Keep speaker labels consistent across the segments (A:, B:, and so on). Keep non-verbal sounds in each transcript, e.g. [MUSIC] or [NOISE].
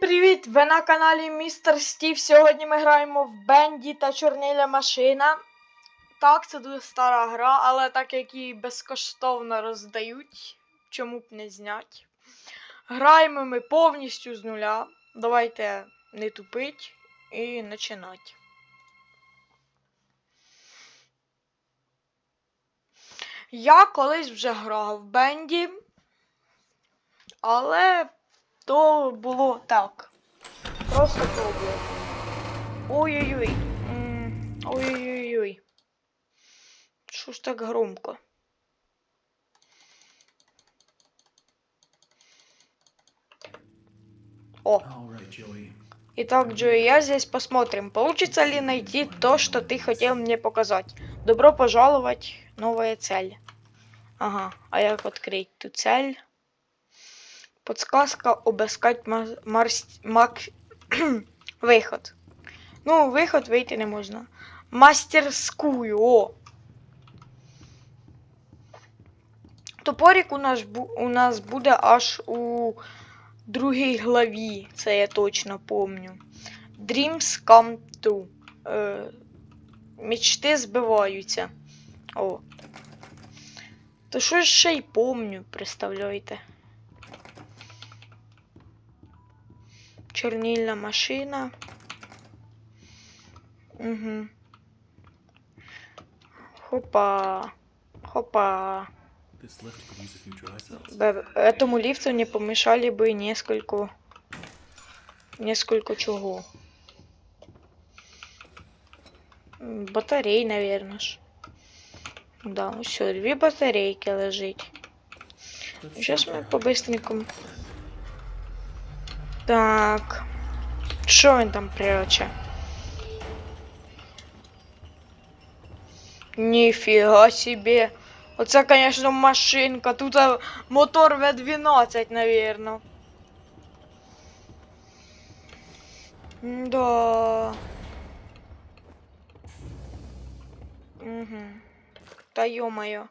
A: привіт! Ви на каналі Містер Стів. Сьогодні ми граємо в Бенді та Чорніля машина. Так, це дуже стара гра, але так як її безкоштовно роздають, чому б не знять. Граємо ми повністю з нуля. Давайте не тупить і починати. Я колись вже грав в Бенді, але то було так. Просто то було. Ой-ой-ой. Ой-ой-ой. Що ж так громко? О, итак, Джои, я здесь посмотрим, получится ли найти то, что ты хотел мне показать. Добро пожаловать, новая цель. Ага, а як открыть ту цель? Подсказка обыскать марс... [CLEARS THROAT] виход. Ну, виход вийти не можна. Мастерскую, о! Топорик у нас, у нас буде аж у другій главі, це я точно помню. Dreams come true. Е... Мечти збиваються. О. То що ж ще й помню, представляєте? Чорнільна машина. Угу. Хопа. Хопа.
B: This lift could use a few dry cells.
A: Б- Этому лифту не помешали бы несколько... Несколько чего. М, Батарей, наверное ж. Да, ну все, две батарейки лежить.
B: Let's
A: Сейчас
B: see
A: мы
B: what
A: по-быстренькому. Так. Що він там пряче? Ніфіга себе. Оце, конечно, машинка. Тут а, мотор В12, наверно. Да. Угу. Та ё-моё.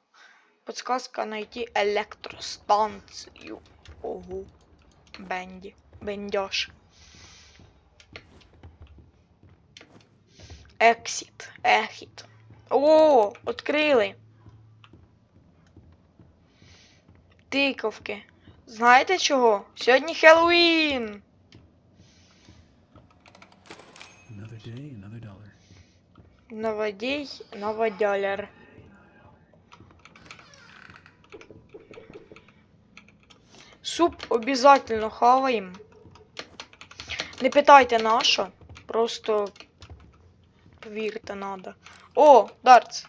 A: Подсказка найти электростанцию. Ого. Бенді. Бендяж. Exit. Ехіт. О, відкрили. Тиковки. Знаєте чого? Сьогодні Хеллоуін! Новодій, новодяляр. Суп обязательно хаваємо. Не питайте на що. Просто повірте надо. О, дартс.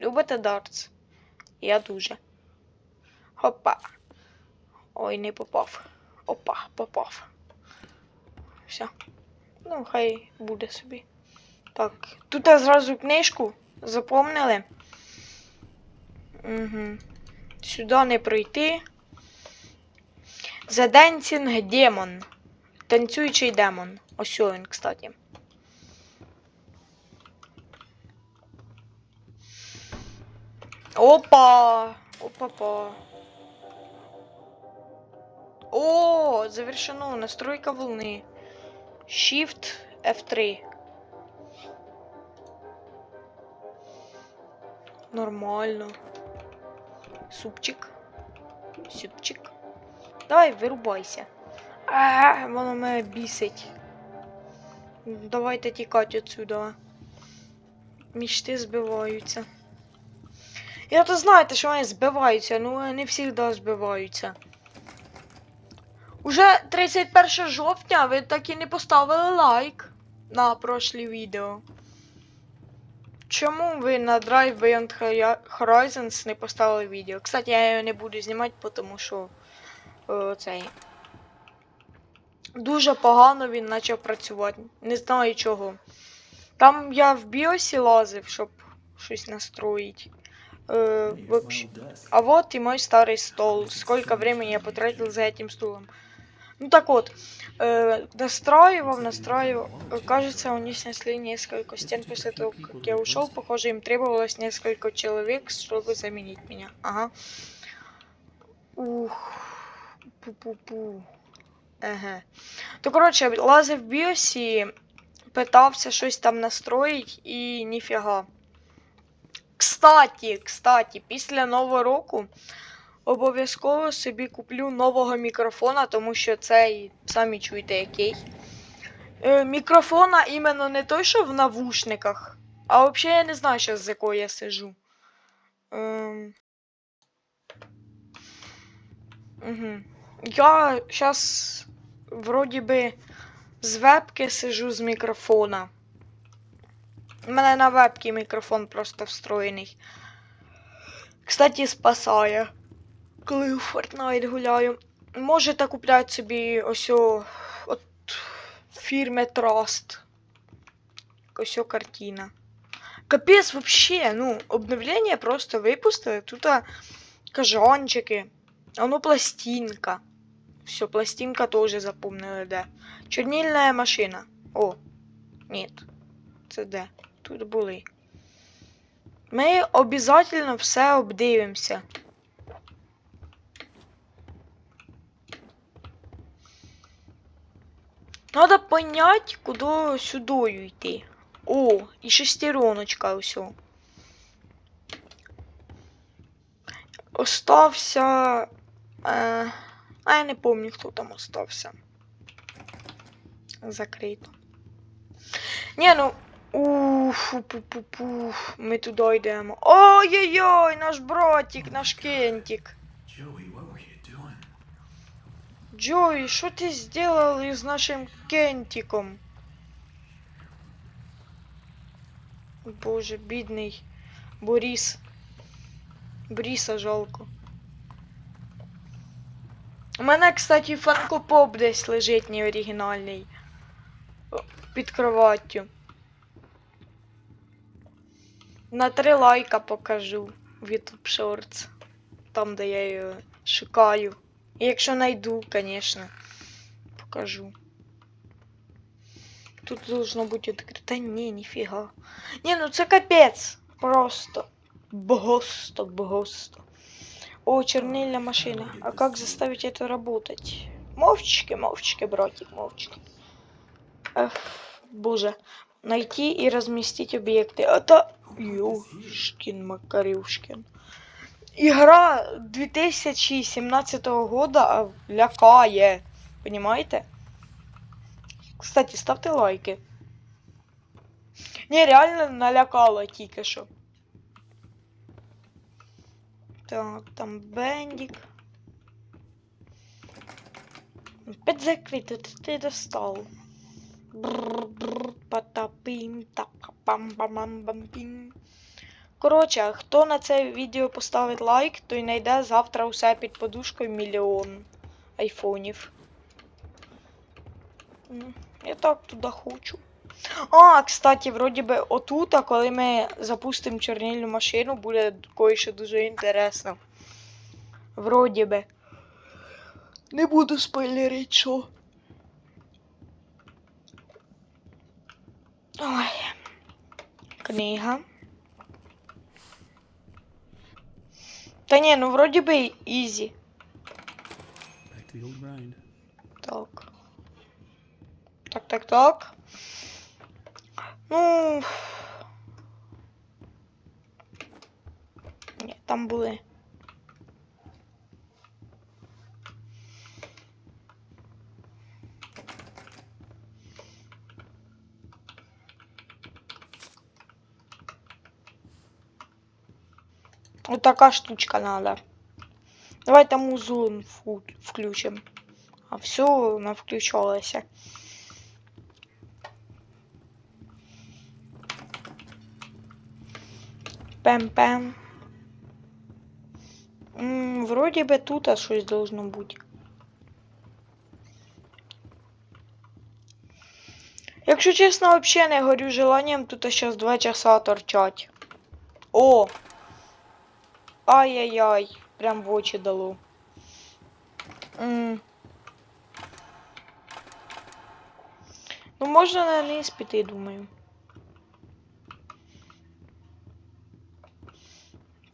A: Любите дартс? Я дуже. Хопа. Ой, не попав. Опа, попав. Все. Ну, хай буде собі. Так, тут зразу книжку запомнили. Угу. Сюди не пройти. The Dancing Demon. Танцюючий демон. Ось він, кстати. Опа! Опа-па. О, завершено. Настройка волны. Shift F3. Нормально. Супчик. Супчик. Давай, вирубайся. А, воно мене бісить. Давайте тікати отсюда. Мічти збиваються. Я то знаєте, що вони збиваються, ну не завжди збиваються. Уже 31 жовтня ви так і не поставили лайк на прошлі відео. Чому ви на Drive Beyond Horizons не поставили відео? Кстати, я його не буду знімати, тому що е, цей. Дуже погано він почав працювати. Не знаю чого. Там я в біосі лазив, щоб щось настроїть. Е,
B: Hey, here's my
A: вообще-
B: old desk.
A: а вот и мой старый стол. Сколько времени я потратил за этим стулом. Ну так вот, э, настраивал, настраивал. Э, Кажется, они снесли несколько стен после того, как я ушел. Похоже, им требовалось несколько человек, чтобы заменить меня. Ага. Ух. Пу-пу-пу. Еге. То коротше, лазив в біосі, питався щось там настроїть і ніфіга. Кстаті, кстаті, після Нового року обов'язково собі куплю нового мікрофона, тому що цей, самі чуєте, який. Е, мікрофона іменно не той, що в навушниках, а взагалі я не знаю, щас, з якого я сижу. Ем... Угу. Я зараз вроді би з вебки сижу з мікрофона. У мене на вебці мікрофон просто встроєний. Кстати, спасає. Коли у Fortnite гуляю. Можете купляти собі ось о, от фірми Trust. Ось о картина. Капець вообще, ну, обновлення просто випустили. Тут кажанчики. А ну пластинка. Все, пластинка тоже запомнили, де. Чорнільна машина. О, ні. Це де? Тут були. Ми обов'язково все обдивимося. Надо понять, куди сюди йти. О, і шестероночка усьо. Остався. Е, а я не пам'ятаю, хто там остався. Закрито. Ні, ну. Уф, пу-пу-пу. Ми туди йдемо. Ой-ой-ой, наш братик, наш кентик. Джой, що ти зробив із нашим кентиком? Боже, бідний Борис. Боріса жалко. У мене, кстати, фанкопоп десь лежить неоригінальний. О, Під кроваттю. На три лайка покажу в YouTube Shorts. Там, де я її шукаю. І Якщо найду, звісно, покажу. Тут должно бути відкрите. Ні, ніфіга. Ні, ну це капець. Просто. Богосто, богосто. О, чернильная машина. А как заставить это работать? Мовчики, мовчики, братик, мовчики. Эх, боже. Найти и разместить объекты. Это... Ёшкин Макарюшкин. Игра 2017 года а лякає. Понимаете? Кстати, ставте лайки. Не, реально налякало тільки що. Так, там бендик. Опять закрыто, ты, ты достал. Бррр, бррр, патапим, так, пам пам пам пам пім Коротше, хто на це відео поставить лайк, той знайде завтра у себе під подушкою мільйон айфонів. М, Я так туди хочу. А, кстати, вроді би отут, а коли ми запустимо чорнильну машину, буде кое-що дуже інтересно. Вроді би. Не буду спойлерити, що. Ой. Книга. Та ні, ну вроді би ізі. Так. Так, так, так. Ну. Ні, там були. Вот такая штучка надо. Давай там узон фу- включим. А все, вона включалася. Пем-пем. М, Вроді би тут а щось должно бути. Якщо чесно, взагалі не горю желанням тут зараз 2 часа торчать. О! Ай-яй-яй, прям в очі дало. М. Ну, можна на низ піти, думаю.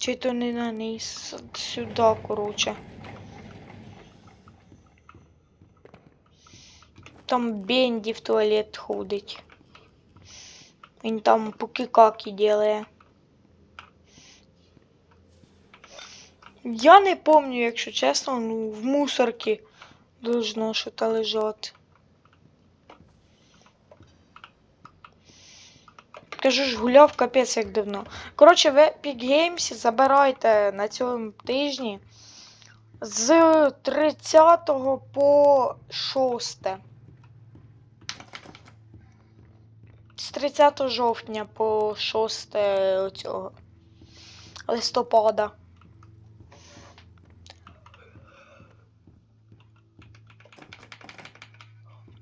A: Чи то не на низ, сюди, коротше. Там Бенді в туалет ходить. Він там пуки-каки делає. Я не помню, якщо чесно, ну, в мусорці должно що-то лежати. Кажу ж, гуляв капець як давно. Коротше, в Epic Games забирайте на цьому тижні з 30 по 6. З 30 жовтня по 6 цього листопада.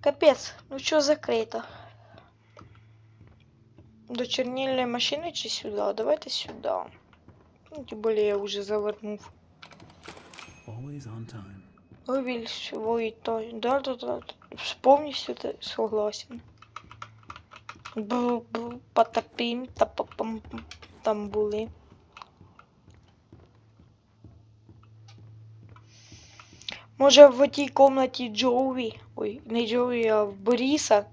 A: Капець, ну що закрито? До чернильной машины чи сюда? Давайте сюда. Ну, тем более я уже завернув.
B: On time.
A: Всего и то. Да, да, да. Полностью т- согласен. Бу-бу, потопим, тапапам, там були. Може в тій комнаті Джоуі, ой, не Джоуі, а в Боріса.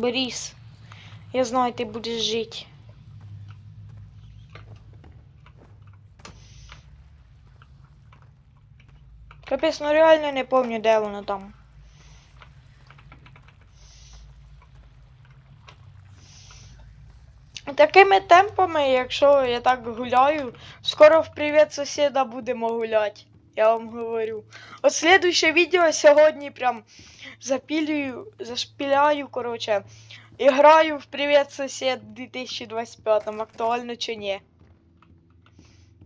A: Борис, я знаю, ти будеш жити. Капець, ну реально не помню, де воно там. Такими темпами, якщо я так гуляю, скоро в привіт сусіда будемо гуляти. Я вам говорю. От слідуще відео сьогодні прям запілюю, зашпіляю, коротше, і граю в Привіт сусід 2025, актуально чи ні.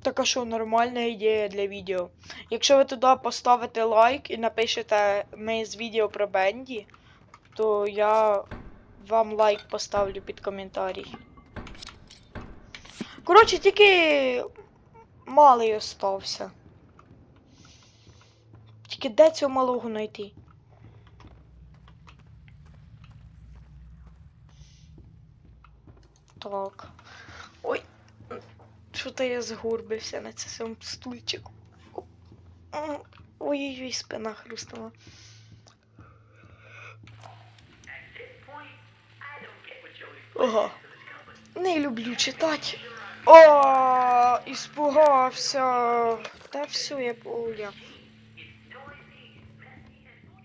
A: Така що нормальна ідея для відео. Якщо ви туди поставите лайк і напишете ми з відео про Бенді, то я вам лайк поставлю під коментарій. Коротше, тільки малий остався. Тільки де цього малого знайти? Так. Ой. Що-то я згорбився на цьому стульчику. Ой-ой-ой, спина хрустнула. Ага. Не люблю читати. О, іспугався. Та все, я понял.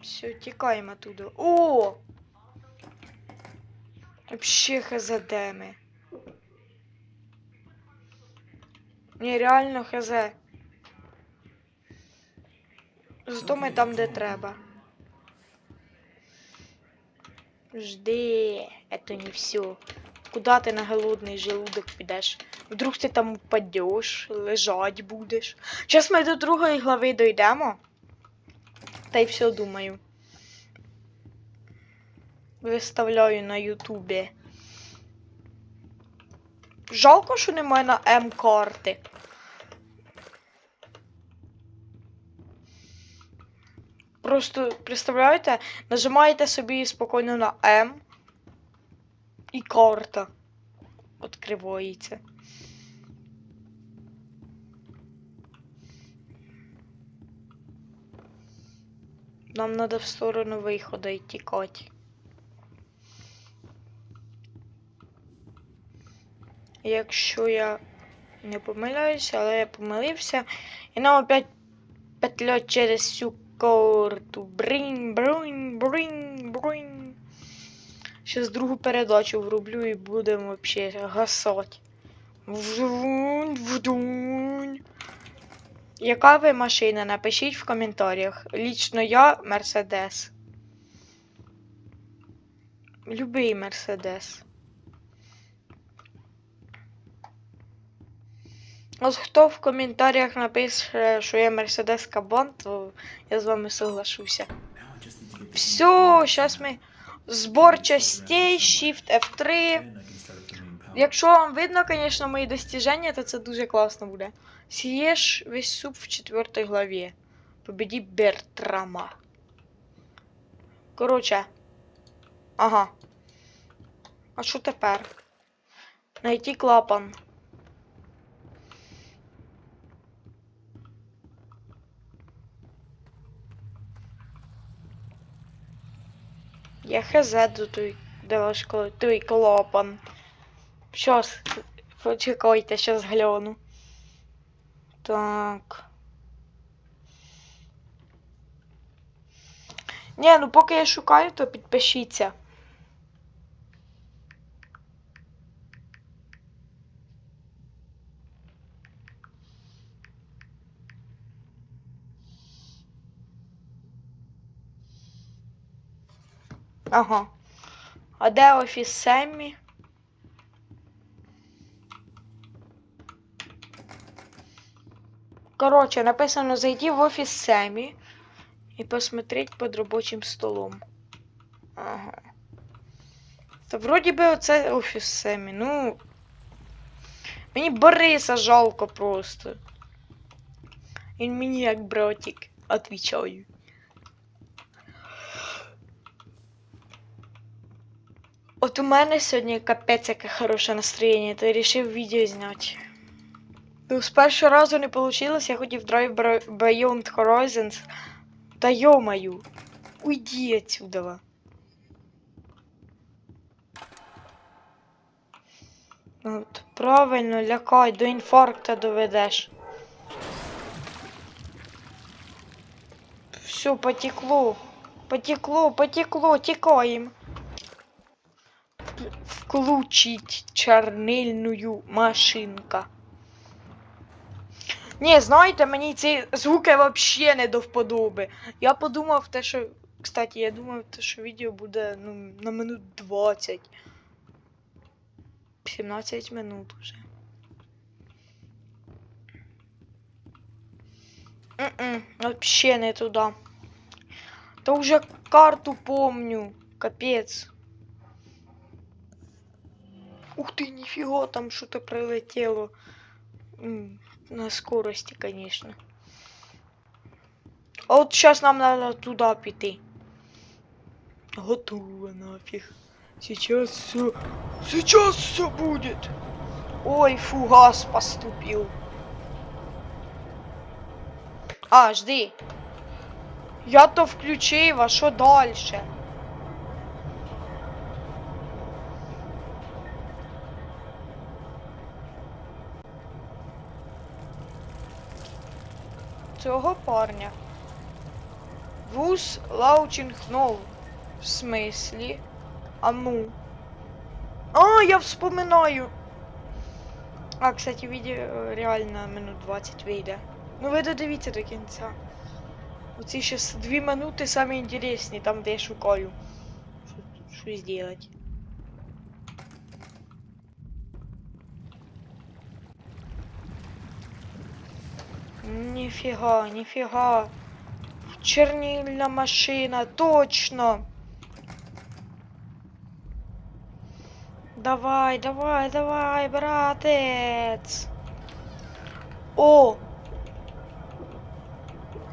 A: Все, тікаємо оттуда. О! Вообще хз де ми. Реально хз. Зато ми там, де треба. Жди, это не все. Куда ти на голодний желудок підеш? Вдруг ти там упадеш, лежать будеш. Зараз ми до другої глави дійдемо. Та й все думаю. Виставляю на Ютубі. Жалко, що немає на М-карти. Просто представляєте, нажимаєте собі спокійно на М і карта відкривається. Нам треба в сторону виходу і тікати. Якщо я не помиляюся, але я помилився. І нам опять петлять через всю карту. Бринь, бринь, бринь, бринь. Щас другу передачу врублю і будемо вообще гасати. Вдунь, вдунь. Яка ви машина? Напишіть в коментарях. Лічно я Мерседес. Любий Мерседес. От хто в коментарях напише, що я Мерседес Кабан, то я з вами соглашуся. Все, зараз ми. Збор частей, Shift F3.
B: Then I can start up the main power.
A: Якщо вам видно, звісно, мої достіження, то це дуже класно буде. Сієш весь суп в четвертій главі. Победі Бертрама. Коротше. Ага. А що тепер? Найти клапан. Я хз до той, ваш той клапан. Щас, почекайте, щас гляну. Так. Ні, ну поки я шукаю, то підпишіться. Ага. А де офіс Семмі? Короче, написано зайти в офис Сэмми и посмотреть под рабочим столом. Ага. Та вроді би оце офіс Семі. Ну. Мені Бориса жалко просто. Він мені як братик, отвічаю. От у мене сьогодні капець яке хороше настроєння, то я рішив відео зняти. Ну, з першого разу не вийшло, я хотів Drive Beyond Horizons. Та йомаю. Уйди отсюда. От, правильно, лякай, до інфаркта доведеш. Все, потекло. Потекло, потекло, тікаємо. Включить чорнильну машинка. Ні, знаєте, мені ці звуки взагалі не до вподоби. Я подумав те, що. Кстати, я думав, те, що відео буде ну, на минут 20. 17 минут уже. М-м, вообще не туда. Да уже карту помню. Капец. Ух ты, нифига, там что-то прилетело. М, На скорости, конечно. А вот сейчас нам надо туда пойти. Готово нафиг. Сейчас все... Сейчас все будет. Ой, фугас поступил. А, жди. Я то включив, а що дальше? Цього парня. Вуз Лаучингнов. В смислі? А ну. А, я вспоминаю. А, кстати, відео реально минут 20 вийде. Ну ви додивіться до кінця. Оці ще с- дві минути самі інтересні, там де я шукаю. Що, що. Ніфіга, ніфіга. Чернильна машина, точно. Давай, давай, давай, братець. О!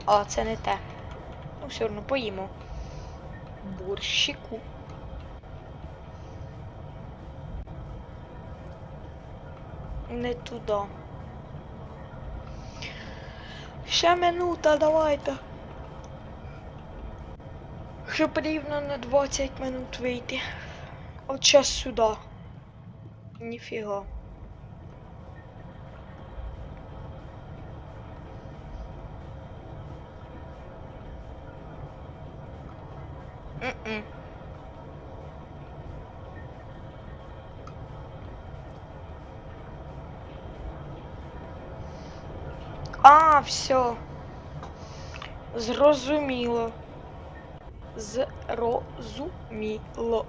A: А, це не те. Ну, все одно поїмо. Борщику. Не туди. Ще минута, давайте. Щоб рівно на 20 минут вийти. От сейчас сюда. Ніфіга. М-м. А, все. Зрозуміло. Зрозуміло.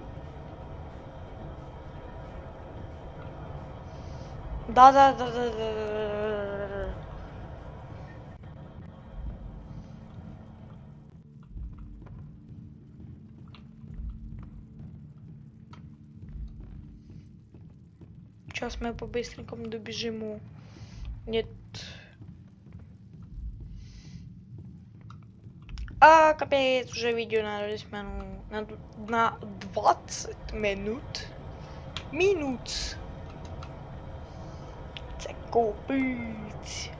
A: Да, да, да, да, да, да. Сейчас мы по-быстренькому добежимо. Нет. А, капец, уже видео на 10 минут. На, на 20 минут. Мінус. Це копить.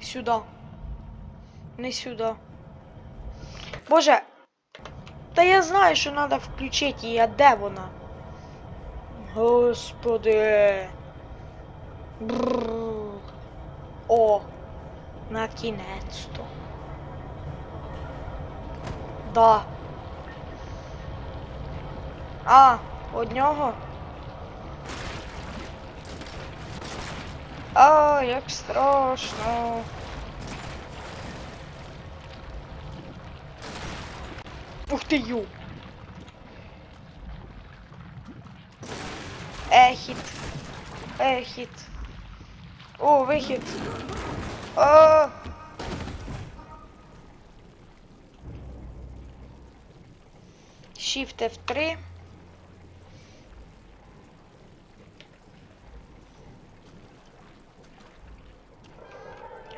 A: Сюда. Не сюда. Боже. Та я знаю, що треба включити її, а де вона? Господи. Бррр. О, накінець-то. Да. А, однього? А, як страшно. Ух ти ю. Ехіт. Ехіт. О, вихід. А. Shift F3.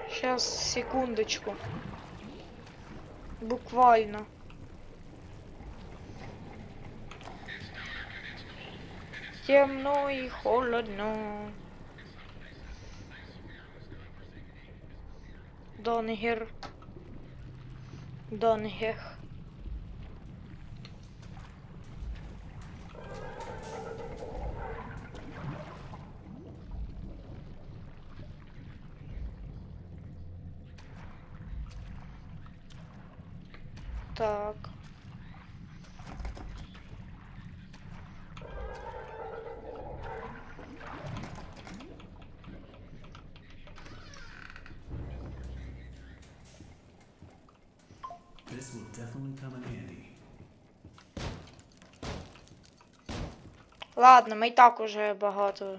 A: Сейчас, секундочку. Буквально. Темно и холодно. down here down here
B: This will definitely come in handy.
A: Ладно, ми і так уже багато.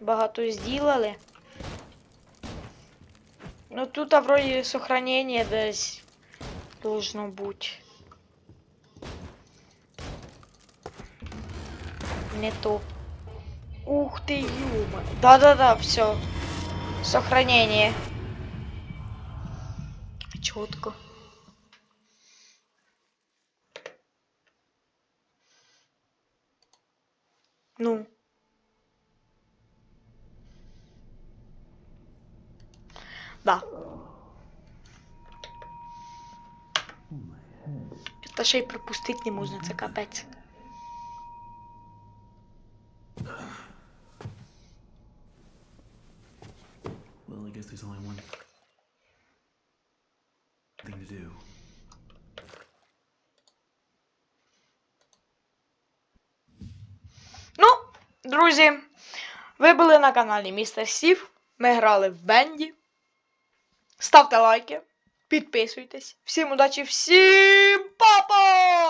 A: Багато зробили. Ну тут а вроді сохранение десь должно бути. Не то. Ух ты, юма. Да-да-да, все. Сохранение. Четко. Ну. Да. Та ще й пропустити не можна, це капець. Друзі, ви були на каналі Містер Сів. Ми грали в Бенді. Ставте лайки, підписуйтесь. Всім удачі, всім па-па!